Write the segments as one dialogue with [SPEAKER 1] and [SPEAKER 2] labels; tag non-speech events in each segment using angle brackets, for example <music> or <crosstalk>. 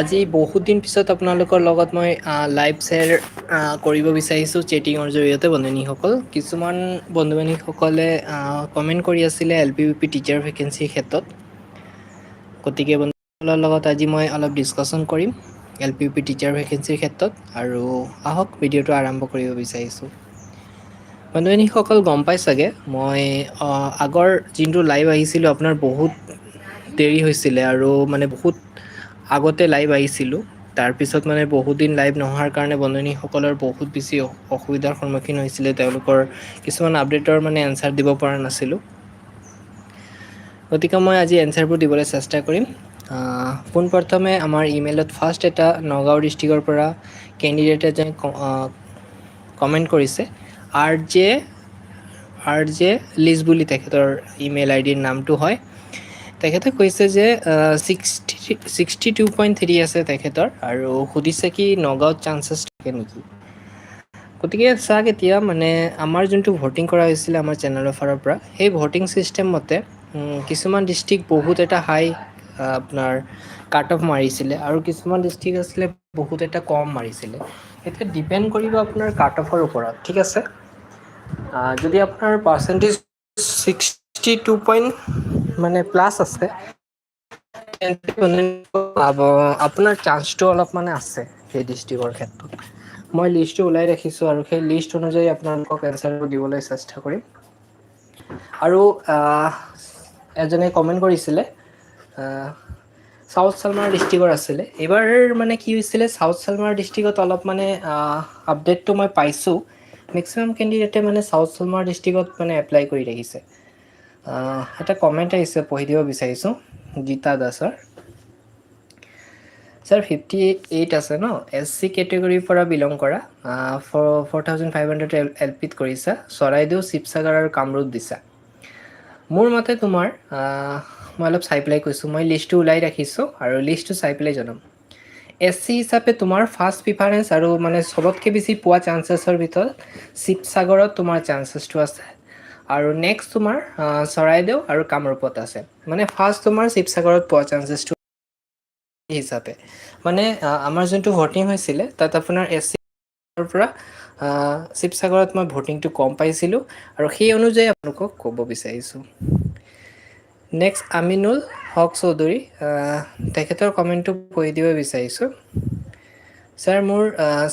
[SPEAKER 1] আজি বহুত দিন পিছত আপোনালোকৰ লগত মই লাইভ শ্বেয়াৰ কৰিব বিচাৰিছোঁ চেটিঙৰ জৰিয়তে বন্ধু কিছুমান বন্ধু বান্ধৱীসকলে কমেণ্ট কৰি আছিলে L P U P teacher ভেকেঞ্চিৰ ক্ষেত্ৰত। গতিকে বন্ধুসকলৰ লগত আজি মই অলপ ডিছকাশ্যন কৰিম L P U P teacher ভেকেঞ্চিৰ ক্ষেত্ৰত আৰু আহক ভিডিঅ'টো আৰম্ভ কৰিব বিচাৰিছোঁ। বন্ধু বান্ধৱীসকল গম পাই চাগে, মই আগৰ যোনটো লাইভ আহিছিলোঁ, আপোনাৰ বহুত দেৰি হৈছিলে আৰু মানে বহুত আগতে লাইভ আহিছিলোঁ। তাৰপিছত মানে বহুত দিন লাইভ নোহাৰ কাৰণে বন্ধু বান্ধৱীসকলৰ বহুত বেছি অসুবিধাৰ সন্মুখীন হৈছিলে। তেওঁলোকৰ কিছুমান আপডেটৰ মানে এনচাৰ দিব পৰা নাছিলোঁ। গতিকে মই আজি এনচাৰবোৰ দিবলৈ চেষ্টা কৰিম। পোনপ্ৰথমে আমাৰ ইমেইলত ফাৰ্ষ্ট এটা নগাঁও ডিষ্ট্ৰিক্টৰ পৰা কেণ্ডিডেটে যে কমেণ্ট কৰিছে। আৰ জে আৰ জে লিজ বুলি তেখেতৰ ইমেইল আই ডিৰ নামটো হয়। তেখেতে কৈছে যে sixty sixty two point three আছে তেখেতৰ, আৰু সুধিছে কি নগাঁৱত চান্সেছ থাকে নেকি? গতিকে চাওক এতিয়া মানে আমাৰ যোনটো ভোটিং কৰা হৈছিলে আমাৰ চেনেলৰ ফালৰ পৰা, সেই ভোটিং ছিষ্টেম মতে কিছুমান ডিষ্ট্ৰিক্ট বহুত এটা হাই আপোনাৰ কাট অফ মাৰিছিলে, আৰু কিছুমান ডিষ্ট্ৰিক্ট আছিলে বহুত এটা কম মাৰিছিলে। এতিয়া ডিপেণ্ড কৰিব আপোনাৰ কাট অফৰ ওপৰত, ঠিক আছে? যদি আপোনাৰ পাৰ্চেণ্টেজ ছিক্সটি টু পইণ্ট মানে প্লাছ আছে। আপোনাৰ চান্সটো অলপ মানে আছে সেই ডিষ্ট্ৰিকৰ ক্ষেত্ৰত। মই লিষ্টটো ওলাই ৰাখিছোঁ আৰু সেই লিষ্ট অনুযায়ী আপোনালোকক এনচাৰবোৰ দিবলৈ চেষ্টা কৰিম। আৰু এজনে কমেণ্ট কৰিছিলে চাউথ চালমাৰ ডিষ্ট্ৰিক্টৰ আছিলে। এইবাৰ মানে কি হৈছিলে চাউথ চালমাৰ ডিষ্ট্ৰিক্টত অলপ মানে আপডেটটো মই পাইছোঁ। মেক্সিমাম কেণ্ডিডেটে মানে চাউথ চালমাৰ ডিষ্ট্ৰিক্টত মানে এপ্লাই কৰি ৰাখিছে এটা কমেণ্ট আহিছে পঢ়ি দিব বিচাৰিছোঁ, গীতা দাসৰ। ছাৰ ফিফটি এইট আছে ন? এছ চি কেটেগৰীৰ পৰা বিলং কৰা। Four four thousand five hundred L পিত কৰিছা। চৰাইদেউ, শিৱসাগৰ আৰু কামৰূপ দিছা। মোৰ মতে তোমাৰ মই অলপ চাই পেলাই কৈছোঁ। মই লিষ্টটো ওলাই ৰাখিছোঁ আৰু লিষ্টটো চাই পেলাই জনাম। এছ চি হিচাপে তোমাৰ ফাৰ্ষ্ট প্ৰিফাৰেঞ্চ আৰু মানে চবতকৈ বেছি পোৱা চান্সেছৰ ভিতৰত শিৱসাগৰত তোমাৰ চান্সেছটো আছে। আৰু নেক্সট তোমাৰ চৰাইদেউ আৰু কামৰূপত আছে। মানে ফাৰ্ষ্ট তোমাৰ শিৱসাগৰত পোৱা চান্সেছটো হিচাপে। মানে আমাৰ যোনটো ভোটিং হৈছিলে, তাত আপোনাৰ এছ চিৰ পৰা শিৱসাগৰত মই ভোটিংটো কম পাইছিলোঁ আৰু সেই অনুযায়ী আপোনালোকক ক'ব বিচাৰিছোঁ। নেক্সট আমিনুল হক চৌধুৰী তেখেতৰ কমেণ্টটো পঢ়ি দিব বিচাৰিছোঁ। ছাৰ মোৰ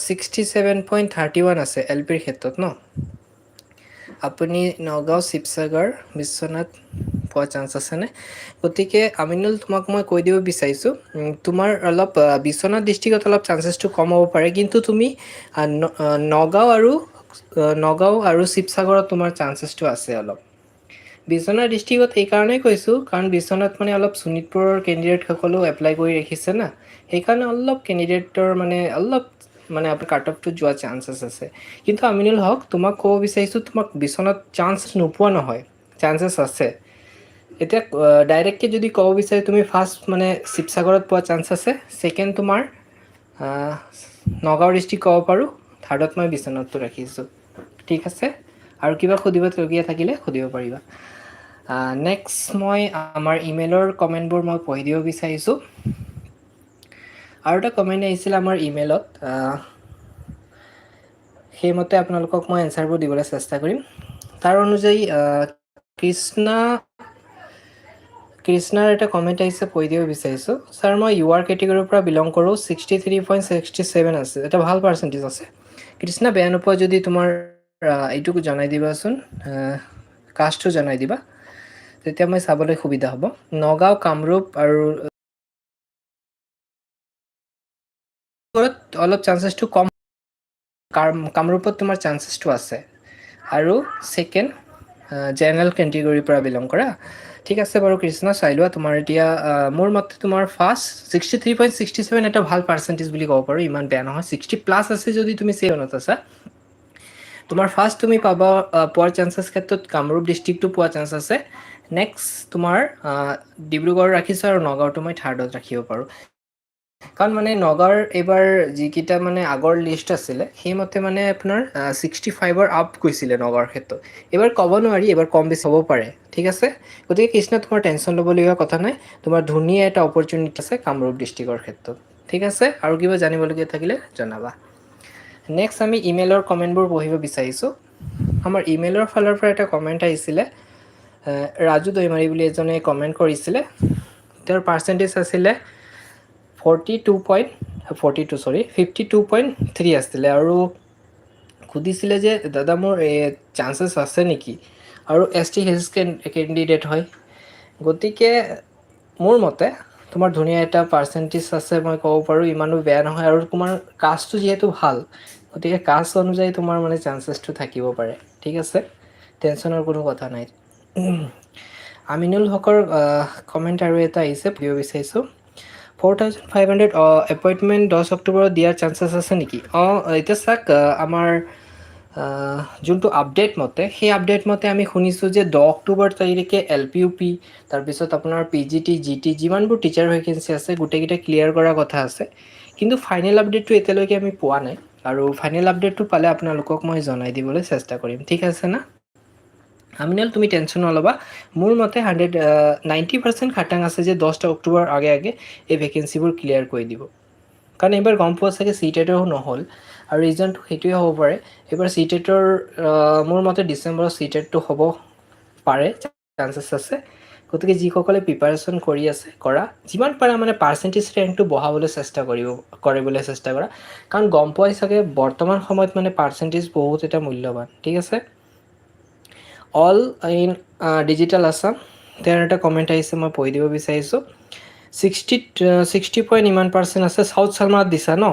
[SPEAKER 1] sixty seven point thirty one আছে এল পিৰ ক্ষেত্ৰত ন? আপুনি নগাঁও শিৱসাগৰ বিশ্বনাথ পোৱা চান্স আছেনে? গতিকে আমিনুল, তোমাক মই কৈ দিব বিচাৰিছোঁ তোমাৰ অলপ বিশ্বনাথ ডিষ্ট্ৰিক্টত অলপ চান্সেছটো কম হ'ব পাৰে, কিন্তু তুমি নগাঁও আৰু নগাঁও আৰু শিৱসাগৰত তোমাৰ চান্সেছটো আছে অলপ। বিশ্বনাথ ডিষ্ট্ৰিক্টত এইকাৰণেই কৈছোঁ, কাৰণ বিশ্বনাথ মানে অলপ শোণিতপুৰৰ কেণ্ডিডেটসকলেও এপ্লাই কৰি ৰাখিছে না। সেইকাৰণে অলপ কেণ্ডিডেটৰ মানে অলপ মানে আপোনাৰ কাট অফটো যোৱা চান্সেছ আছে। কিন্তু আমিনুল হক, তোমাক ক'ব বিচাৰিছোঁ, তোমাক বিশ্বনাথ চান্স নোপোৱা নহয় চান্সেছ আছে। এতিয়া ডাইৰেক্টকৈ যদি ক'ব বিচাৰে তুমি ফাৰ্ষ্ট মানে শিৱসাগৰত পোৱা চান্স আছে ছেকেণ্ড তোমাৰ নগাঁও ডিষ্ট্ৰিক্ট ক'ব পাৰোঁ থাৰ্ডত মই বিশ্বনাথটো ৰাখিছোঁ। ঠিক আছে? আৰু কিবা সুধিবলগীয়া থাকিলে সুধিব পাৰিবা। নেক্সট মই আমাৰ ইমেইলৰ কমেণ্টবোৰ মই পঢ়ি দিব বিচাৰিছোঁ। আৰু এটা কমেণ্ট আহিছিলে আমাৰ ইমেইলত সেইমতে আপোনালোকক মই এনচাৰবোৰ দিবলৈ চেষ্টা কৰিম। তাৰ অনুযায়ী কৃষ্ণা, কৃষ্ণাৰ এটা কমেণ্ট আহিছে, কৈ দিব বিচাৰিছোঁ। ছাৰ মই ইউ আৰ কেটেগৰীৰ পৰা বিলং কৰোঁ sixty three point sixty seven আছে। এটা ভালো পাৰ্চেণ্টেজ আছে। কৃষ্ণা, বেয়া নোপোৱা যদি তোমাৰ এইটোকো জনাই দিবাচোন। কাষ্টটো জনাই দিবা। তেতিয়া মই চাবলৈ সুবিধা হ'ব। নগাঁও, কামৰূপ আৰু অলপ চান্সেছটো কম। কামৰূপত তোমাৰ চান্সেছটো আছে। আৰু ছেকেণ্ড জেনেৰেল কেটেগৰীৰ পৰা বিলং কৰা। ঠিক আছে বাৰু কৃষ্ণ, চাই লোৱা তোমাৰ এতিয়া মোৰ মতে তোমাৰ first sixty three point sixty seven এটা ভালো পাৰ্চেণ্টেজ বুলি ক'ব পাৰোঁ, ইমান বেয়া নহয়। ছিক্সটি প্লাছ আছে যদি তুমি ছেভেনত আছা। তোমাৰ ফাৰ্ষ্ট তুমি পাবা পোৱাৰ চান্সেছ ক্ষেত্ৰত কামৰূপ ডিষ্ট্ৰিক্টটো পোৱা চান্স আছে। নেক্সট তোমাৰ ডিব্ৰুগড় ৰাখিছোঁ আৰু নগাঁওটো মই থাৰ্ডত ৰাখিব পাৰোঁ। কাৰণ মানে নগাঁৱৰ এইবাৰ যিকেইটা মানে আগৰ লিষ্ট আছিলে, সেইমতে মানে আপোনাৰ ছিক্সটি ফাইভৰ আপ গৈছিলে নগাঁৱৰ ক্ষেত্ৰত। এইবাৰ ক'ব নোৱাৰি এইবাৰ কম বেছি হ'ব পাৰে, ঠিক আছে? গতিকে কৃষ্ণ তোমাৰ টেনশ্যন ল'বলগীয়া কথা নাই, তোমাৰ ধুনীয়া এটা অপৰচুনিটি আছে কামৰূপ ডিষ্ট্ৰিক্টৰ ক্ষেত্ৰত, ঠিক আছে? আৰু কিবা জানিবলগীয়া থাকিলে জনাবা। নেক্সট আমি ইমেইলৰ কমেণ্টবোৰ পঢ়িব বিচাৰিছোঁ। আমাৰ ইমেইলৰ ফালৰ পৰা এটা কমেণ্ট আহিছিলে ৰাজু দৈমাৰী বুলি এজনে কমেণ্ট কৰিছিলে। তেওঁৰ পাৰ্চেণ্টেজ আছিলে forty two point forty two sorry fifty two point three আছিলে আৰু সুধিছিলে যে, দাদা, মোৰ চান্সেছ আছে নেকি? আৰু এছ টি হিলছ কেণ্ডিডেট হয়। গতিকে, মোৰ মতে, তোমাৰ ধুনীয়া এটা পাৰ্চেণ্টেজ আছে, মই ক'ব পাৰোঁ, ইমানো বেয়া নহয়। আৰু তোমাৰ কাষ্টটো যিহেতু ভালো, গতিকে কাষ্ট অনুযায়ী তোমাৰ মানে চান্সেছটো থাকিব পাৰে। ঠিক আছে? টেনশ্যনৰ কোনো কথা নাই। আমিনুল হকৰ কমেণ্ট আৰু এটা আহিছে পঢ়িব বিচাৰিছোঁ। Four thousand five hundred appointment দহ অক্টোবৰত দিয়াৰ চান্সেছ আছে নেকি? অঁ এতিয়া চাওক আমাৰ যোনটো আপডেট মতে, সেই আপডেট মতে আমি শুনিছোঁ যে দহ অক্টোবৰ তাৰিখে এল পি ইউ পি তাৰপিছত আপোনাৰ পি জি টি জি টি যিমানবোৰ টিচাৰ ভেকেঞ্চি আছে, গোটেইকেইটা ক্লিয়াৰ কৰাৰ কথা আছে। কিন্তু ফাইনেল আপডেটটো এতিয়ালৈকে আমি পোৱা নাই। আৰু ফাইনেল আপডেটটো পালে আপোনালোকক মই জনাই দিবলৈ চেষ্টা কৰিম। ঠিক আছে না? আমিনাল, তুমি টেনশ্যন নল'বা। মোৰ মতে হাণ্ড্ৰেড নাইণ্টি পাৰ্চেণ্ট খাটাং আছে যে দহটা অক্টোবৰ আগে আগে এই ভেকেঞ্চিবোৰ ক্লিয়াৰ কৰি দিব। কাৰণ এইবাৰ গম পোৱা চাগে চি নহ'ল। আৰু ৰিজনটো সেইটোৱে হ'ব পাৰে। এইবাৰ চি টেটৰ মোৰ মতে ডিচেম্বৰত চি হ'ব পাৰে। চান্সেছ আছে। গতিকে যিসকলে প্ৰিপাৰেশ্যন কৰি আছে, কৰা। যিমান পাৰা মানে পাৰ্চেণ্টেজ ৰেংকটো বঢ়াবলৈ চেষ্টা কৰিব, কৰিবলৈ চেষ্টা কৰা। কাৰণ গম পোৱাই চাগে বৰ্তমান সময়ত মানে পাৰ্চেণ্টেজ বহুত এটা মূল্যৱান। ঠিক আছে? অল ইন ডিজিটেল আছাম তেওঁৰ এটা কমেণ্ট আহিছে মই পঢ়ি দিব বিচাৰিছোঁ। ছিক্সটি ছিক্সটি পইণ্ট ইমান পাৰ্চেণ্ট আছে চাউথ চালমাৰত দিছা ন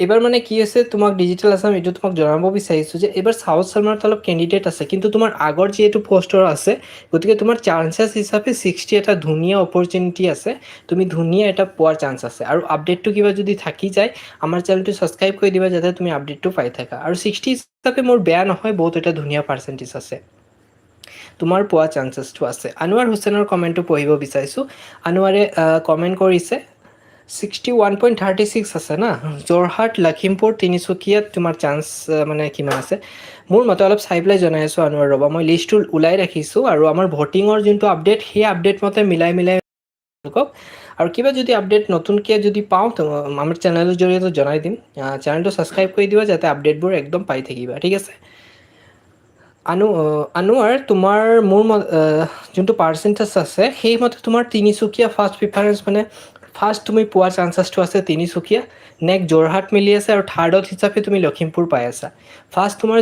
[SPEAKER 1] এইবাৰ মানে কি আছে তোমাক ডিজিটেল আছাম এইটো তোমাক জনাব বিচাৰিছোঁ যে এইবাৰ চাউথ চালমাৰত অলপ কেণ্ডিডেট আছে, কিন্তু তোমাৰ আগৰ যিহেতু পষ্টৰ আছে, গতিকে তোমাৰ চান্সেছ হিচাপে ছিক্সটি এটা ধুনীয়া অপৰচুনিটি আছে, তুমি ধুনীয়া এটা পোৱাৰ চান্স আছে। আৰু আপডেটটো কিবা যদি থাকি যায়, আমাৰ চেনেলটো ছাবস্ক্ৰাইব কৰি দিবা যাতে তুমি আপডেটটো পাই থাকা। আৰু ছিক্সটি হিচাপে মোৰ বেয়া নহয়, বহুত এটা ধুনীয়া পাৰ্চেণ্টেজ আছে। তোমাৰ পোৱা চান্সেছটো আছে। আনোৱাৰ হুছেইনৰ কমেণ্টটো পঢ়িব বিচাৰিছোঁ। আনোৱাৰে কমেণ্ট কৰিছে sixty one point thirty six আছে না? যোৰহাট, লখিমপুৰ, তিনিচুকীয়াত তোমাৰ চান্স মানে কিমান আছে? মোৰ মতে অলপ চাই পেলাই জনাই আছোঁ আনোৱাৰ ৰ'বা। মই লিষ্টটো ওলাই ৰাখিছোঁ আৰু আমাৰ ভোটিঙৰ যোনটো আপডেট সেই আপডেট মতে মিলাই মিলাই তেওঁলোকক আৰু কিবা যদি আপডেট নতুনকৈ যদি পাওঁ আমাৰ চেনেলৰ জৰিয়তে জনাই দিম। চেনেলটো ছাবস্ক্ৰাইব কৰি দিবা যাতে আপডেটবোৰ একদম পাই থাকিবা, ঠিক আছে? আনু আনোৱাৰ তোমাৰ, মোৰ যোনটো পাৰ্চেণ্টেজ আছে, সেইমতে তোমাৰ তিনিচুকীয়া ফাৰ্ষ্ট প্ৰিফাৰেঞ্চ মানে ফাৰ্ষ্ট তুমি পোৱাৰ চান্সেছটো আছে তিনিচুকীয়া নেক্সট যোৰহাট মিলি আছে আৰু থাৰ্ডত হিচাপে তুমি লখিমপুৰ পাই আছা। ফাৰ্ষ্ট তোমাৰ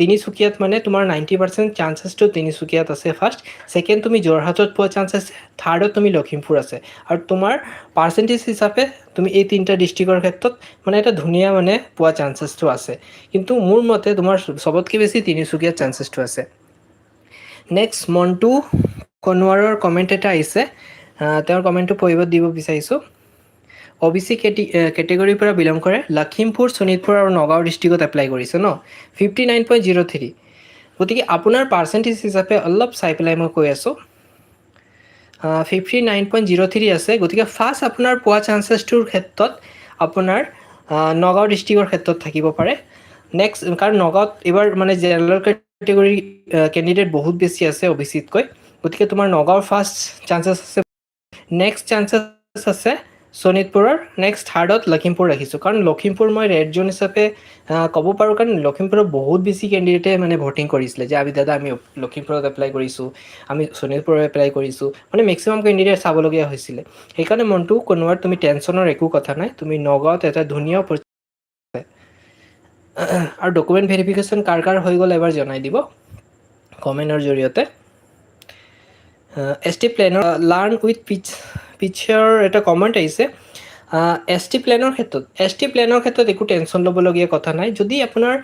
[SPEAKER 1] তিনিচুকীয়াত মানে তোমাৰ নাইণ্টি পাৰ্চেণ্ট চান্সেছটো তিনিচুকীয়াত আছে ফাৰ্ষ্ট ছেকেণ্ড তুমি যোৰহাটত পোৱা চান্স আছে থাৰ্ডত তুমি লখিমপুৰ আছে। আৰু তোমাৰ পাৰ্চেণ্টেজ হিচাপে তুমি এই তিনিটা ডিষ্ট্ৰিক্টৰ ক্ষেত্ৰত মানে এটা ধুনীয়া মানে পোৱা চান্সেছটো আছে। কিন্তু মোৰ মতে তোমাৰ চবতকৈ বেছি তিনিচুকীয়াত চান্সেছটো আছে। নেক্সট মণ্টু কনৱাৰৰ কমেণ্ট এটা আহিছে। তেওঁৰ কমেণ্টটো পঢ়িব দিব বিচাৰিছোঁ। অ' বি চি কেটি কেটেগৰীৰ পৰা বিলং কৰে। লখিমপুৰ, শোণিতপুৰ আৰু নগাঁও ডিষ্ট্ৰিক্টত এপ্লাই কৰিছে ন? Fifty nine point zero' three গতিকে আপোনাৰ পাৰ্চেণ্টেজ হিচাপে অলপ চাই পেলাই মই কৈ আছোঁ। Fifty nine point zero' three আছে। গতিকে ফাৰ্ষ্ট আপোনাৰ পোৱা চান্সেছটোৰ ক্ষেত্ৰত আপোনাৰ নগাঁও ডিষ্ট্ৰিক্টৰ ক্ষেত্ৰত থাকিব পাৰে। নেক্সট কাৰণ নগাঁৱত এইবাৰ মানে জেনেৰেল কেটেগৰী কেণ্ডিডেট বহুত বেছি আছে অ' বি চিতকৈ। গতিকে তোমাৰ নগাঁৱৰ ফাৰ্ষ্ট চান্সেছ আছে নেক্সট চান্সেছ আছে শোণিতপুৰৰ নেক্সট থাৰ্ডত লখিমপুৰ ৰাখিছোঁ। কাৰণ লখিমপুৰ মই ৰেড জ'ন হিচাপে ক'ব পাৰোঁ কাৰণ লখিমপুৰত বহুত বেছি কেণ্ডিডেটে মানে ভোটিং কৰিছিলে। যে আমি দাদা, আমি লখিমপুৰত এপ্লাই কৰিছোঁ, আমি শোণিতপুৰত এপ্লাই কৰিছোঁ। মানে মেক্সিমাম কেণ্ডিডেট চাবলগীয়া হৈছিলে। সেইকাৰণে মনটো কোনোবাৰ, তুমি টেনশ্যনৰ একো কথা নাই। তুমি নগাঁৱত এটা ধুনীয়া <clears throat> আৰু ডকুমেণ্ট ভেৰিফিকেশ্যন কাৰ কাৰ হৈ গ'ল এবাৰ জনাই দিব। কমেণ্টৰ জৰিয়তে। এছ টি প্লেনৰ লাৰ্ণ উইথ পিচ পিচাৰ এটা কমেণ্ট আহিছে। এছ টি প্লেনৰ ক্ষেত্ৰত এছ টি প্লেনৰ ক্ষেত্ৰত একো টেনশ্যন ল'বলগীয়া কথা নাই। যদি আপোনাৰ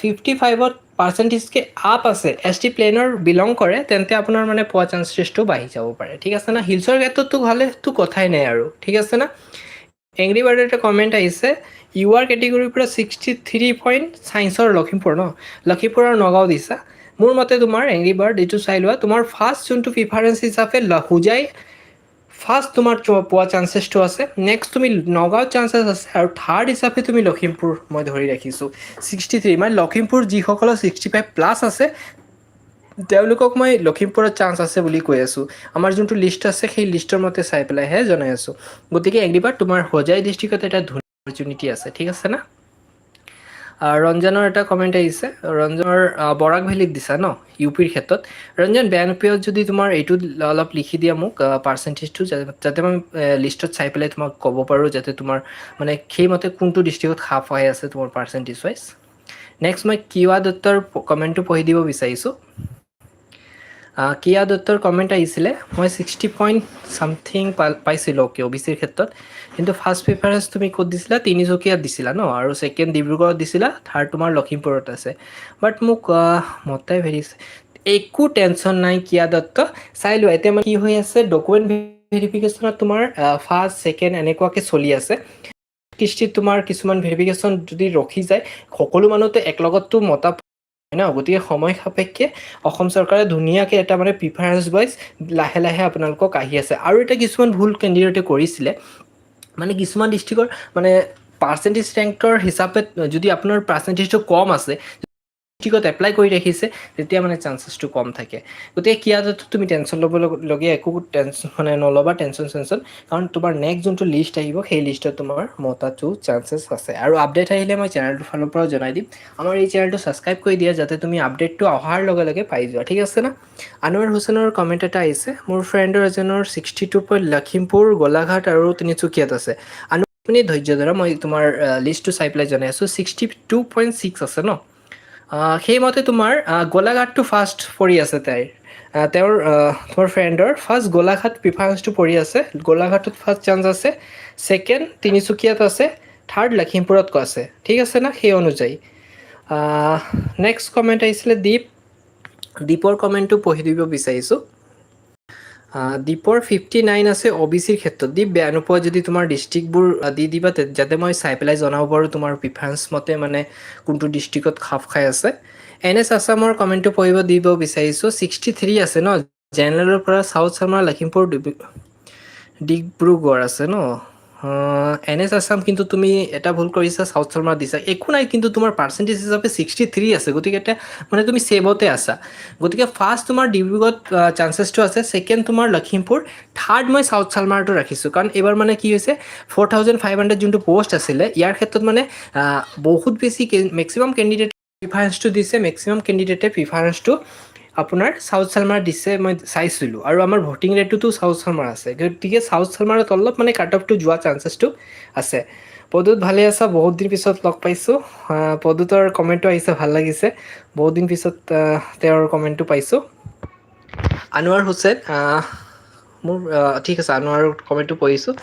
[SPEAKER 1] ফিফটি ফাইভত পাৰ্চেণ্টেজকৈ আপ আছে এছ টি প্লেনৰ বিলং কৰে, তেন্তে আপোনাৰ মানে পোৱা চান্সেছটো বাঢ়ি যাব পাৰে। ঠিক আছে না? হিলছৰ ক্ষেত্ৰততো ভালেতো কথাই নাই আৰু। ঠিক আছে না? এংগ্ৰি বাৰ্ডৰ এটা কমেণ্ট আহিছে। ইউ আৰ কেটেগৰীৰ পৰা ছিক্সটি থ্ৰী পইণ্ট ছায়েন্সৰ লখিমপুৰ ন? লখিমপুৰ আৰু নগাঁও দিছা। মোৰ মতে তোমাৰ এংগ্ৰি বাৰ্ড এইটো চাই লোৱা, তোমাৰ ফাৰ্ষ্ট যোনটো প্ৰিফাৰেঞ্চ হিচাপে হোজাই ফাৰ্ষ্ট তোমাৰ পোৱা চান্সেছটো আছে নেক্সট তুমি নগাঁৱত চান্সেছ আছে আৰু থাৰ্ড হিচাপে তুমি লখিমপুৰ মই ধৰি ৰাখিছোঁ। ছিক্সটি থ্ৰী মানে লখিমপুৰ যিসকলৰ ছিক্সটি ফাইভ প্লাছ আছে, তেওঁলোকক মই লখিমপুৰত চান্স আছে বুলি কৈ আছোঁ। আমাৰ যোনটো লিষ্ট আছে, সেই লিষ্টৰ মতে চাই পেলাইহে জনাই আছোঁ। গতিকে একবাৰ তোমাৰ হোজাই ডিষ্ট্ৰিক্টত এটা ধুনীয়া অপৰচুনিটি আছে, ঠিক আছে না? ৰঞ্জনৰ এটা কমেণ্ট আহিছে। ৰঞ্জনৰ বৰাক ভেলীত দিছা ন, ইউ পিৰ ক্ষেত্ৰত। ৰঞ্জন, বেয়া নোপোৱা যদি তোমাৰ এইটো অলপ লিখি দিয়া মোক পাৰ্চেণ্টেজটো যাতে মই লিষ্টত চাই পেলাই তোমাক ক'ব পাৰোঁ, যাতে তোমাৰ মানে সেইমতে কোনটো ডিষ্ট্ৰিক্টত খাপ হৈ আছে তোমাৰ পাৰ্চেণ্টেজ ৱাইজ নেক্সট মই কিৱা দত্তৰ কমেণ্টটো পঢ়ি দিব বিচাৰিছোঁ। কিয়া দত্তৰ কমেণ্ট আহিছিলে মই ছিক্সটি পইণ্ট ছামথিং পাইছিলোঁ অ'কে অ' বি চিৰ ক্ষেত্ৰত। কিন্তু ফাৰ্ষ্ট প্ৰিফাৰেঞ্চ তুমি ক'ত দিছিলা? তিনিচুকীয়াত দিছিলা ন? আৰু ছেকেণ্ড ডিব্ৰুগড়ত দিছিলা থাৰ্ড তোমাৰ লখিমপুৰত আছে। বাট মোক মতাই ভেৰিছে একো টেনশ্যন নাই কিয়া দত্ত। চাই লোৱা, এতিয়া মানে কি হৈ আছে ডকুমেণ্ট ভেৰিফিকেশ্যনত তোমাৰ ফাৰ্ষ্ট ছেকেণ্ড এনেকুৱাকৈ চলি আছে। কৃষ্টিত তোমাৰ কিছুমান ভেৰিফিকেশ্যন যদি ৰখি যায়, সকলো মানুহতো একলগততো মতা হয় ন? গতিকে সময় সাপেক্ষে অসম চৰকাৰে ধুনীয়াকৈ এটা মানে প্ৰিফাৰেঞ্চ ৱাইজ লাহে লাহে আপোনালোকক আহি আছে। আৰু এটা কিছুমান ভুল কেণ্ডিডেটে কৰিছিলে। মানে কিছুমান ডিষ্ট্ৰিক্টৰ মানে পাৰ্চেণ্টেজ ৰেংকৰ হিচাপে যদি আপোনাৰ পাৰ্চেণ্টেজটো কম আছে ডিষ্ট্ৰিক্টত এপ্লাই কৰি ৰাখিছে, তেতিয়া মানে চান্সেছটো কম থাকে। গতিকে কিয়াতো তুমি টেনশ্যন ল'বলগীয়া একো টেনশ্যন মানে নল'বা টেনশ্যন চেনশ্যন কাৰণ তোমাৰ নেক্সট যোনটো লিষ্ট আহিব, সেই লিষ্টত তোমাৰ মতাটো চান্সেছ আছে। আৰু আপডেট আহিলে মই চেনেলটোৰ ফালৰ পৰাও জনাই দিম। আমাৰ এই চেনেলটো ছাবস্ক্ৰাইব কৰি দিয়া যাতে তুমি আপডেটটো অহাৰ লগে লগে পাই যোৱা। ঠিক আছে না? আনোৱাৰ হুছেইনৰ কমেণ্ট এটা আহিছে। মোৰ ফ্ৰেণ্ডৰ এজনৰ sixty two point Lakhimpur, Golaghat আৰু তিনিচুকীয়াত আছে। আপুনি ধৈৰ্য ধৰা, মই তোমাৰ লিষ্টটো চাই পেলাই জনাই আছোঁ। ছিক্সটি টু পইণ্ট ছিক্স আছে ন? সেইমতে তোমাৰ গোলাঘাটটো ফাৰ্ষ্ট পৰি আছে তাইৰ। তেওঁৰ তোমাৰ ফ্ৰেণ্ডৰ ফাৰ্ষ্ট গোলাঘাট প্ৰিফাৰেঞ্চটো পৰি আছে। গোলাঘাটত ফাৰ্ষ্ট চান্স আছে। ছেকেণ্ড তিনিচুকীয়াত আছে। থাৰ্ড লখিমপুৰত আছে। ঠিক আছে না? সেই অনুযায়ী। নেক্সট কমেণ্ট আহিছিলে দীপ। দীপৰ কমেণ্টটো পঢ়ি দিব বিচাৰিছোঁ। দীপৰ ফিফটি নাইন আছে অ' বি চিৰ ক্ষেত্ৰত। দীপ, বেয়া নোপোৱা যদি তোমাৰ ডিষ্ট্ৰিক্টবোৰ দি দিবা যাতে মই চাই পেলাই জনাব পাৰোঁ তোমাৰ প্ৰিফাৰেঞ্চ মতে মানে কোনটো ডিষ্ট্ৰিক্টত খাপ খাই আছে। এন এছ আছামৰ কমেণ্টটো পঢ়িব দিব বিচাৰিছোঁ। ছিক্সটি থ্ৰী আছে ন? জেনেৰেলৰ পৰা চাউথ চামাৰ লখিমপুৰ ডিব্ৰু- ডিব্ৰুগড় আছে ন? এন এছ আছাম কিন্তু তুমি এটা ভুল কৰিছা চাউথ শৰ্মা দিছা। একো নাই, কিন্তু তোমাৰ পাৰ্চেণ্টেজ হিচাপে ছিক্সটি থ্ৰী আছে। গতিকে এতিয়া মানে তুমি ছেভতে আছা। গতিকে ফাৰ্ষ্ট তোমাৰ ডিব্ৰুগড়ত চান্সেছটো আছে। ছেকেণ্ড তোমাৰ লখিমপুৰ। থাৰ্ড মই চাউথ চালমাৰটো ৰাখিছোঁ। কাৰণ এইবাৰ মানে কি হৈছে ফ'ৰ থাউজেণ্ড ফাইভ হাণ্ড্ৰেড যোনটো পষ্ট আছিলে, ইয়াৰ ক্ষেত্ৰত মানে বহুত বেছি মেক্সিমাম কেণ্ডিডেট প্ৰিফাৰেঞ্চটো দিছে মেক্সিমাম কেণ্ডিডেটে প্ৰিফাৰেঞ্চটো আপোনাৰ চাউথ চালমাৰ দিছে মই চাইছিলোঁ। আৰু আমাৰ ভোটিং ৰেটটোতো চাউথ চালমাৰ আছে। গতিকে চাউথ চালমাৰত অলপ মানে কাট অফটো যোৱা চান্সেছটো আছে। পদুত ভালে আছা বহুত দিন পিছত লগ পাইছোঁ। পদুতৰ কমেণ্টটো আহিছে ভালো লাগিছে। বহুত দিন পিছত তেওঁৰ কমেণ্টটো পাইছোঁ। আনোৱাৰ হুছেইন মোৰ ঠিক আছে আনোৱাৰ কমেণ্টটো পঢ়িছোঁ।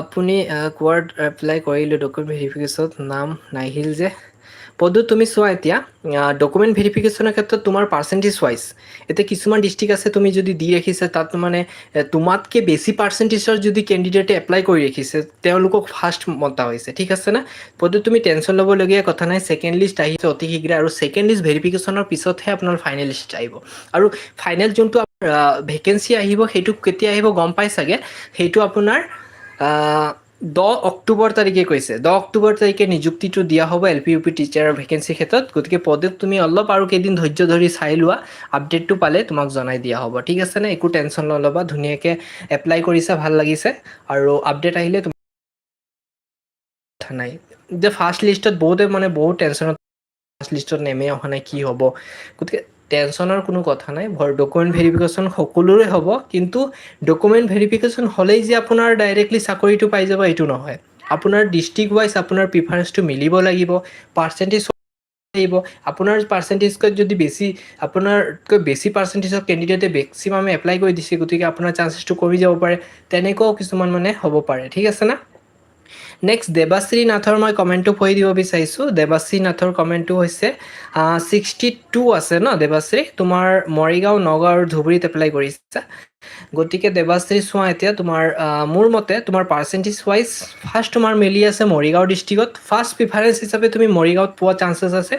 [SPEAKER 1] আপুনি আহ, কোৱাৰ্ড এপ্লাই কৰিলোঁ ডকুমেণ্ট ভেৰিফিকেশ্যনত নাম নাহিল যে। পদু তুমি চোৱা এতিয়া ডকুমেণ্ট ভেৰিফিকেশ্যনৰ ক্ষেত্ৰত তোমাৰ পাৰ্চেণ্টেজ ৱাইজ এতিয়া কিছুমান ডিষ্ট্ৰিক্ট আছে, তুমি যদি দি ৰাখিছা, তাত মানে তোমাতকৈ বেছি পাৰ্চেণ্টেজৰ যদি কেণ্ডিডেটে এপ্লাই কৰি ৰাখিছে, তেওঁলোকক ফাৰ্ষ্ট মতা হৈছে, ঠিক আছে না? পদু তুমি টেনশ্যন ল'বলগীয়া কথা নাই ছেকেণ্ড লিষ্ট আহিছে অতি শীঘ্ৰে, আৰু ছেকেণ্ড লিষ্ট ভেৰিফিকেশ্যনৰ পিছতহে আপোনাৰ ফাইনেল লিষ্ট আহিব। আৰু ফাইনেল যোনটো ভেকেঞ্চি আহিব, সেইটো কেতিয়া আহিব গম পাই চাগে? সেইটো আপোনাৰ দহ অক্টোবৰ তাৰিখে কৈছে। দহ অক্টোবৰ তাৰিখে নিযুক্তিটো দিয়া হ'ব এল পি ইউ পি টিচাৰৰ ভেকেঞ্চিৰ ক্ষেত্ৰত। গতিকে পদত তুমি অলপ আৰু কেইদিন ধৈৰ্য ধৰি চাই লোৱা আপডেটটো পালে তোমাক জনাই দিয়া হ'ব। ঠিক আছে নে? একো টেনশ্যন নল'বা, ধুনীয়াকৈ এপ্লাই কৰিছা, ভালো লাগিছে। আৰু আপডেট আহিলে তুমি নাই। যে ফাৰ্ষ্ট লিষ্টত বহুতে মানে বহুত টেনশ্যনত ফাৰ্ষ্ট লিষ্টত নেমে অহা নাই, কি হ'ব। গতিকে টেনশ্যনৰ কোনো কথা নাই। ডকুমেণ্ট ভেৰিফিকেশ্যন সকলোৰে হ'ব, কিন্তু ডকুমেণ্ট ভেৰিফিকেশ্যন হ'লেই যে আপোনাৰ ডাইৰেক্টলি চাকৰিটো পাই যাব, এইটো নহয়। আপোনাৰ ডিষ্ট্ৰিক্ট ৱাইজ আপোনাৰ প্ৰিফাৰেঞ্চটো মিলিব লাগিব পাৰ্চেণ্টেজ লাগিব। আপোনাৰ পাৰ্চেণ্টেজকৈ যদি বেছি, আপোনাৰতকৈ বেছি পাৰ্চেণ্টেজৰ কেণ্ডিডেটে মেক্সিমামে এপ্লাই কৰি দিছে, গতিকে আপোনাৰ চান্সেছটো কমি যাব পাৰে। তেনেকুৱাও কিছুমান মানে হ'ব পাৰে, ঠিক আছে না? নেক্সট দেৱাশ্ৰী নাথৰ মই কমেণ্টটো পঢ়ি দিব বিচাৰিছোঁ। দেৱাশ্ৰী নাথৰ কমেণ্টটো হৈছে ছিক্সটি টু আছে ন দেৱাশ্ৰী তোমাৰ মৰিগাঁও, নগাঁও আৰু ধুবুৰীত এপ্লাই কৰিছা। গতিকে দেৱাশ্ৰী চোৱা এতিয়া তোমাৰ মোৰ মতে তোমাৰ পাৰ্চেণ্টেজ ৱাইজ ফাৰ্ষ্ট তোমাৰ মিলি আছে মৰিগাঁও ডিষ্ট্ৰিক্টত ফাৰ্ষ্ট প্ৰিফাৰেঞ্চ হিচাপে তুমি মৰিগাঁৱত পোৱা চান্সেছ আছে।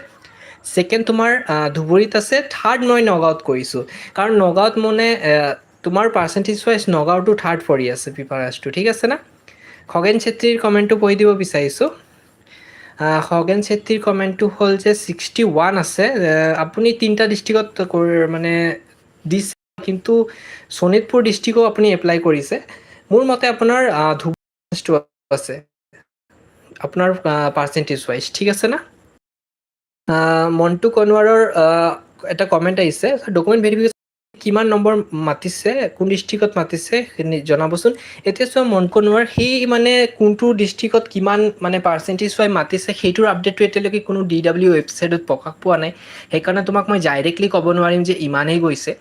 [SPEAKER 1] ছেকেণ্ড তোমাৰ ধুবুৰীত আছে। থাৰ্ড মই নগাঁৱত কৰিছোঁ। কাৰণ নগাঁৱত মানে তোমাৰ পাৰ্চেণ্টেজ ৱাইজ নগাঁৱটো থাৰ্ড পৰি আছে প্ৰিফাৰেঞ্চটো ঠিক আছে না? খগেন চেত্ৰীৰ কমেণ্টটো পঢ়ি দিব বিচাৰিছোঁ। খগেন চেত্ৰীৰ কমেণ্টটো হ'ল যে ছিক্সটি ওৱান আছে। আপুনি তিনিটা ডিষ্ট্ৰিক্টত মানে দিছে, কিন্তু শোণিতপুৰ ডিষ্ট্ৰিক্টো আপুনি এপ্লাই কৰিছে। মোৰ মতে আপোনাৰ ধুবুৰী আছে। আপোনাৰ পাৰ্চেণ্টেজ ৱাইজ ঠিক আছে না? মণ্টু কনৱাৰৰ এটা কমেণ্ট আহিছে। ডকুমেণ্ট ভেৰিফিকেশ্যন কিমান নম্বৰ মাতিছে, কোন ডিষ্ট্ৰিক্টত মাতিছে জনাবচোন। এতিয়া চোৱা মন কনোৱাৰ সেই মানে কোনটো ডিষ্ট্ৰিক্টত কিমান মানে পাৰ্চেণ্টেজ ৱাই মাতিছে, সেইটোৰ আপডেটটো এতিয়ালৈকে কোনো ডি ডাব্লিউ ৱেবছাইটত প্ৰকাশ পোৱা নাই। সেইকাৰণে তোমাক মই ডাইৰেক্টলি ক'ব নোৱাৰিম যে ইমানেই গৈছে।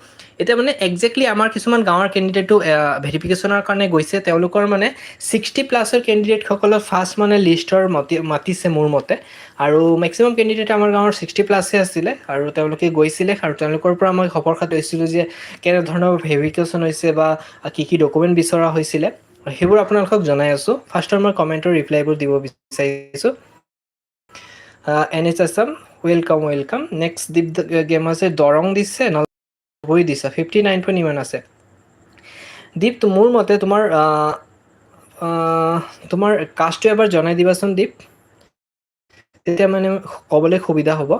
[SPEAKER 1] এতিয়া মানে একজেক্টলি আমাৰ কিছুমান গাঁৱৰ কেণ্ডিডেটো ভেৰিফিকেশ্যনৰ কাৰণে গৈছে। তেওঁলোকৰ মানে ছিক্সটি প্লাছৰ কেণ্ডিডেটসকলৰ ফাৰ্ষ্ট মানে লিষ্টৰ মতি, মাতিছে মোৰ মতে। আৰু মেক্সিমাম কেণ্ডিডেট আমাৰ গাঁৱৰ ছিক্সটি প্লাছে আছিলে আৰু তেওঁলোকে গৈছিলে আৰু তেওঁলোকৰ পৰা মই খবৰ খাতি লৈছিলোঁ যে কেনেধৰণৰ ভেৰিফিকেশ্যন হৈছে বা কি কি ডকুমেণ্ট বিচৰা হৈছিলে। সেইবোৰ আপোনালোকক জনাই আছোঁ। ফাৰ্ষ্টৰ মই কমেণ্টৰ ৰিপ্লাইবোৰ দিব বিচাৰিছোঁ। N H Assam welcome welcome next Deep game আছে, দৰং দিছে হৈ দিছা ফিফটি নাইন পইণ্ট ইমান আছে। দীপ মোৰ মতে তোমাৰ তোমাৰ কাষ্টটো এবাৰ জনাই দিবাচোন দীপ। তেতিয়া মানে ক'বলৈ সুবিধা হ'ব।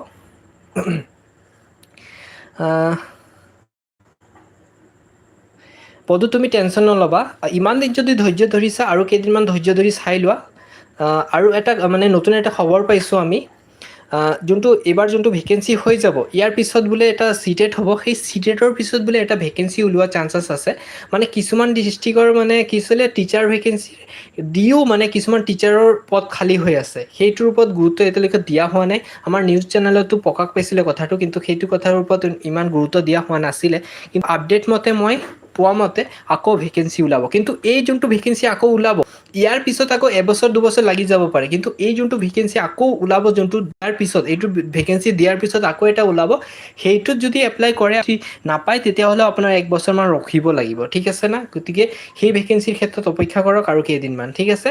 [SPEAKER 1] পদু তুমি টেনশ্যন নল'বা। ইমান দিন যদি ধৈৰ্য ধৰিছা আৰু কেইদিনমান ধৈৰ্য ধৰি চাই লোৱা। আৰু এটা মানে নতুন এটা খবৰ পাইছোঁ আমি। যোনটো এইবাৰ যোনটো ভেকেঞ্চি হৈ যাব। ইয়াৰ পিছত বোলে এটা চিটেট হ'ব। সেই চিটেটৰ পিছত বোলে এটা ভেকেঞ্চি ওলোৱা চান্সেছ আছে। মানে কিছুমান ডিষ্ট্ৰিক্টৰ মানে কি আছিলে টিচাৰ ভেকেঞ্চি দিও মানে কিছুমান টিচাৰৰ পদ খালী হৈ আছে। সেইটোৰ ওপৰত গুৰুত্ব এতিয়ালৈকে দিয়া হোৱা নাই। আমাৰ নিউজ চেনেলতো প্ৰকাশ পাইছিলে কথাটো, কিন্তু সেইটো কথাৰ ওপৰত ইমান গুৰুত্ব দিয়া হোৱা নাছিলে। কিন্তু আপডেট মতে মই পোৱা মতে আকৌ ভেকেঞ্চি ওলাব। কিন্তু এই যোনটো ভেকেঞ্চি আকৌ ওলাব, ইয়াৰ পিছত আকৌ এবছৰ, দুবছৰ লাগি যাব পাৰে। কিন্তু এই যোনটো ভেকেঞ্চি আকৌ ওলাব যোনটো দিয়াৰ পিছত, এইটো ভেকেঞ্চি দিয়াৰ পিছত আকৌ এটা ওলাব, সেইটোত যদি এপ্লাই কৰে নাপায় তেতিয়াহ'লে আপোনাৰ এক বছৰমান ৰখিব লাগিব। ঠিক আছে না? গতিকে সেই ভেকেঞ্চিৰ ক্ষেত্ৰত অপেক্ষা কৰক আৰু কেইদিনমান। ঠিক আছে?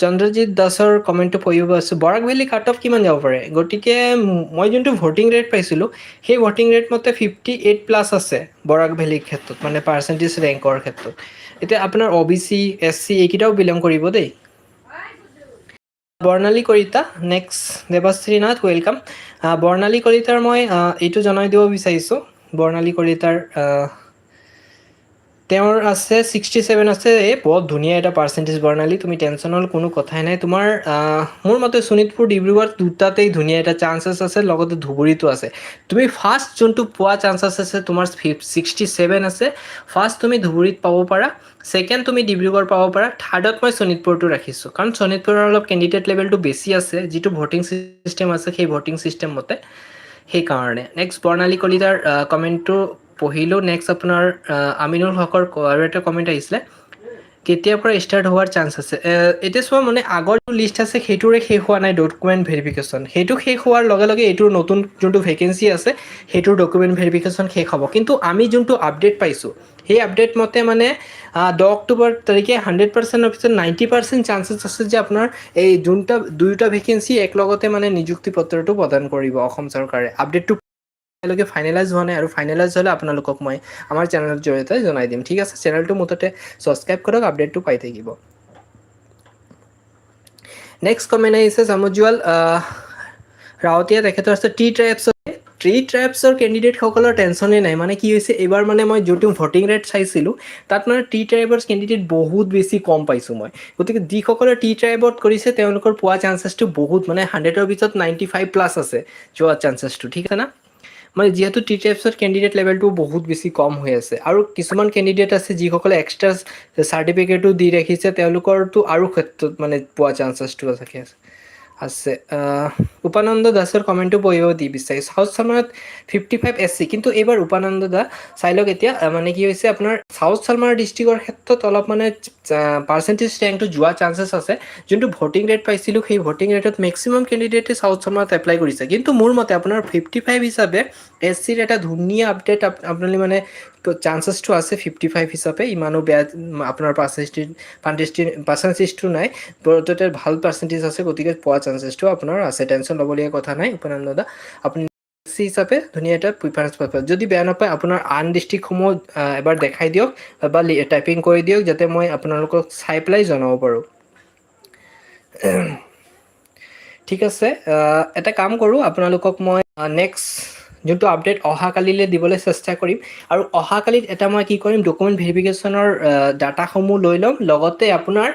[SPEAKER 1] চন্দ্ৰজিৎ দাসৰ কমেণ্টটো পঢ়িব আছোঁ বৰাক ভেলী কাট অফ কিমান যাব পাৰে? গতিকে মই যোনটো ভোটিং ৰেট পাইছিলোঁ, সেই ভোটিং ৰেট মতে ফিফটি এইট প্লাছ আছে বৰাক ভেলীৰ ক্ষেত্ৰত মানে পাৰ্চেণ্টেজ ৰেংকৰ ক্ষেত্ৰত। এতিয়া আপোনাৰ O' B C S C এইকেইটাও belong কৰিব দেই। বৰ্ণালী কলিতা নেক্সট দেৱাশ্ৰী নাথ ৱেলকাম বৰ্ণালী কলিতাৰ মই এইটো জনাই দিব বিচাৰিছোঁ। বৰ্ণালী কলিতাৰ তেওঁৰ আছে ছিক্সটি ছেভেন আছে এই বহুত ধুনীয়া এটা পাৰ্চেণ্টেজ বৰ্ণালী, তুমি টেনশ্যনৰ কোনো কথাই নাই। তোমাৰ মোৰ মতে শোণিতপুৰ, ডিব্ৰুগড় দুটাতেই ধুনীয়া এটা চান্সেছ আছে, লগতে ধুবুৰীতো আছে। তুমি ফাৰ্ষ্ট যোনটো পোৱা চান্সেছ আছে, তোমাৰ ছিক্সটি ছেভেন আছে। ফাৰ্ষ্ট তুমি ধুবুৰীত পাব পাৰা ছেকেণ্ড তুমি ডিব্ৰুগড় পাব পাৰা থাৰ্ডত মই শোণিতপুৰটো ৰাখিছোঁ। কাৰণ শোণিতপুৰৰ অলপ কেণ্ডিডেট লেভেলটো বেছি আছে, যিটো ভোটিং ছিষ্টেম আছে, সেই ভোটিং ছিষ্টেম মতে। সেইকাৰণে। নেক্সট বৰ্ণালী কলিতাৰ কমেণ্টটো পঢ়িলোঁ নেক্সট আপোনাৰ আমিনুল হকৰ আৰু এটা কমেণ্ট আহিছিলে। কেতিয়াৰ পৰা ষ্টাৰ্ট হোৱাৰ চান্স আছে? এতিয়া চোৱা মানে আগৰ যোনটো লিষ্ট আছে, সেইটোৰে শেষ হোৱা নাই ডকুমেণ্ট ভেৰিফিকেশ্যন সেইটো শেষ হোৱাৰ লগে লগে এইটোৰ নতুন যোনটো ভেকেঞ্চি আছে, সেইটোৰ ডকুমেণ্ট ভেৰিফিকেশ্যন শেষ হ'ব। কিন্তু আমি যোনটো আপডেট পাইছোঁ, সেই আপডেট মতে মানে দহ অক্টোবৰ তাৰিখে হাণ্ড্ৰেড পাৰ্চেণ্টৰ পিছত নাইণ্টি পাৰ্চেণ্ট চান্সেছ আছে যে আপোনাৰ এই যোনটা দুয়োটা ভেকেঞ্চি একেলগতে মানে নিযুক্তি পত্ৰটো প্ৰদান কৰিব অসম চৰকাৰে। আপডেটটো এতিয়ালৈকে ফাইনেলাইজ হোৱা নাই আৰু ফাইনেলাইজ হ'লে আপোনালোকক মই আমাৰ চেনেলৰ জৰিয়তে জনাই দিম। ঠিক আছে চেনেলটো মুঠতে ছাবস্ক্ৰাইব কৰক আপডেটটো পাই থাকিব। নেক্সট কমেণ্ট আহিছে জামুজুৱাল ৰাৱতীয়া তেখেতৰ আছে টি ট্ৰাইবছৰ টি ট্ৰাইবছৰ কেণ্ডিডেটসকলৰ টেনশ্যনেই নাই। মানে কি হৈছে, এইবাৰ মানে মই যোনটো ভোটিং ৰেট চাইছিলোঁ, তাত মানে টি ট্ৰাইবৰ কেণ্ডিডেট বহুত বেছি কম পাইছোঁ মই। গতিকে যিসকলে টি ট্ৰাইবত কৰিছে, তেওঁলোকৰ পোৱা চান্সেছটো বহুত মানে হাণ্ড্ৰেডৰ ভিতৰত নাইণ্টি ফাইভ প্লাছ আছে, যোৱা চান্সেছটো ঠিক আছে না? মানে যিহেতু টি টি এফৰ কেণ্ডিডেট লেভেলটো বহুত বেছি কম হৈ আছে। আৰু কিছুমান কেণ্ডিডেট আছে যিসকলে এক্সট্ৰা চাৰ্টিফিকেটো দি ৰাখিছে, তেওঁলোকৰতো আৰু ক্ষেত্ৰত মানে পোৱা চান্সেছটো থাকে। আছে উপানন্দ দাসৰ কমেণ্টটো পঢ়িব দি বিচাৰিছোঁ চাউথ শৰ্মাত ফিফটি ফাইভ এছ চি কিন্তু এইবাৰ উপানন্দ দা, চাই লওক এতিয়া মানে কি হৈছে, আপোনাৰ চাউথ শৰ্মাৰ ডিষ্ট্ৰিক্টৰ ক্ষেত্ৰত অলপ মানে পাৰ্চেণ্টেজ ৰেংকটো যোৱা চান্সেছ আছে। যোনটো ভোটিং ৰেট পাইছিলোঁ, সেই ভোটিং ৰেটত মেক্সিমাম কেণ্ডিডেটে চাউথ শৰ্মাত এপ্লাই কৰিছে। কিন্তু মোৰ মতে, আপোনাৰ ফিফটি ফাইভ হিচাপে চিৰ এটা ধুনীয়া আপডেট আপোনালোকে মানে চান্সেছটো আছে ফিফটি ফাইভ হিচাপে ইমানো বেয়া আপোনাৰ পাৰ্চেণ্টেজ পাৰ্চেণ্টেজ পাৰ্চেণ্টেজটো নাই বৰতে ভালো পাৰ্চেণ্টেজ আছে, গতিকে পোৱা চান্সেছটো আপোনাৰ আছে। টেনশ্যন ল'বলগীয়া কথা নাই উপানন্দ দা আপুনি চি হিচাপে ধুনীয়া এটা প্ৰিফাৰেঞ্চ পাব যদি বেয়া নাপায় আপোনাৰ আন ডিষ্ট্ৰিক্টসমূহ এবাৰ দেখাই দিয়ক, বা টাইপিং কৰি দিয়ক, যাতে মই আপোনালোকক চাই পেলাই জনাব পাৰোঁ। ঠিক আছে এটা কাম কৰোঁ, আপোনালোকক মই নেক্সট যোনটো আপডেট অহাকালিলৈ দিবলৈ চেষ্টা কৰিম। আৰু অহাকালিত এটা মই কি কৰিম ডকুমেণ্ট ভেৰিফিকেশ্যনৰ ডাটাসমূহ লৈ ল'ম। লগতে আপোনাৰ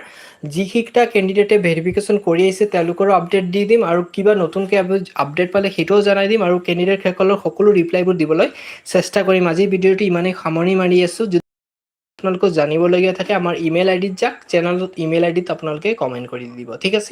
[SPEAKER 1] যিকেইটা কেণ্ডিডেটে ভেৰিফিকেশ্যন কৰি আহিছে, তেওঁলোকৰো আপডেট দি দিম আৰু কিবা নতুনকৈ আপডেট পালে সেইটোও জনাই দিম আৰু কেণ্ডিডেটসকলৰ সকলো ৰিপ্লাইবোৰ দিবলৈ চেষ্টা কৰিম। আজিৰ ভিডিঅ'টো ইমানেই সামৰণি মাৰি আছোঁ। যদি আপোনালোকক জানিবলগীয়া থাকে, আমাৰ ইমেইল আই ডিত যাওক। চেনেলত ইমেইল আই ডিত আপোনালোকে কমেণ্ট কৰি দিব। ঠিক আছে